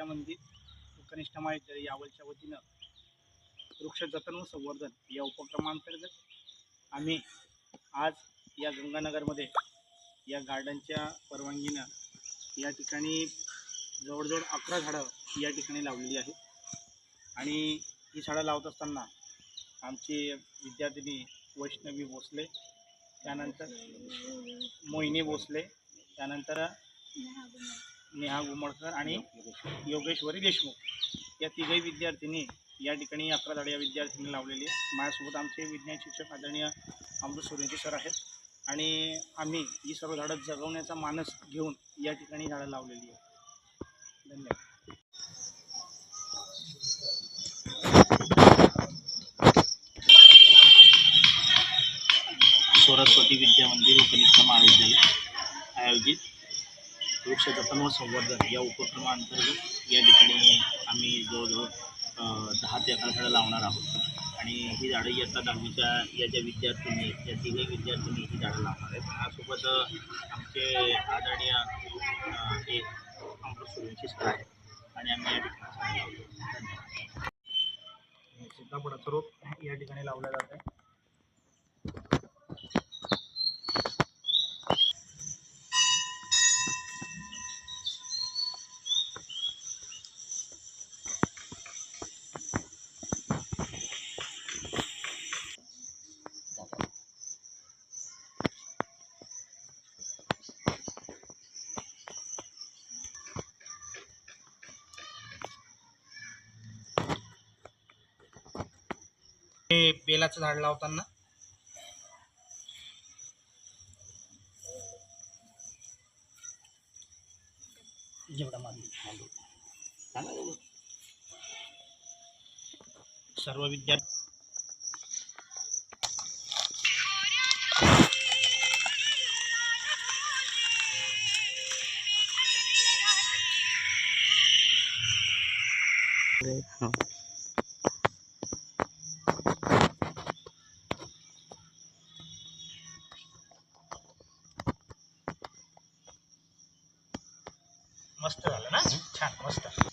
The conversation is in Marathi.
विद्या मंदिर कनिष्ठ महाविद्यालय यावलच्या वतीनं वृक्ष जतन व संवर्धन या उपक्रमांतर्गत आम्ही आज या गंगानगरमध्ये या गार्डनच्या परवानगीनं या ठिकाणी जवळजवळ अकरा झाडं या ठिकाणी लावलेली आहेत. आणि ही झाडं लावत असताना आमची विद्यार्थिनी वैष्णवी भोसले त्यानंतर मोहिनी भोसले त्यानंतर नेहा गुमडकर आणि योगेश्वरी देशमुख. या तिघही विद्यार्थिनी या ठिकाणी अकरा झाडे या विद्यार्थिनी लावलेली आहे माझ्यासोबत आमचे विज्ञान शिक्षक आदरणीय अमृत सूर्यंची सर आहेत. आणि आम्ही ही सर्व झाडं जगवण्याचा मानस घेऊन या ठिकाणी झाडं लावलेली आहेत. धन्यवाद. सरस्वती विद्या मंदिर उपनिष्ठ महाविद्यालय. वृक्ष जतन व संवर्धन या उपक्रमाअंतर्गत या ठिकाणी आम्ही जवळजवळ दहा ते अकरा झाडं लावणार आहोत. आणि ही झाडं इयत्ता दहावीच्या या ज्या विद्यार्थ्यांनी आहेत त्या तिघही विद्यार्थिनी ही झाडं लावणार आहेत. त्यासोबत आमचे आदरणीय हे अमृत सूर्यंची सर आहेत. आणि आम्ही या ठिकाणी झाडं लावतो. धन्यवाद. सीताफळाचं रोप या ठिकाणी लावलं जात आहे हे बेलाचं झाड लावताना. सर्व विद्यार्थी मस्त झालं ना? छान मस्त.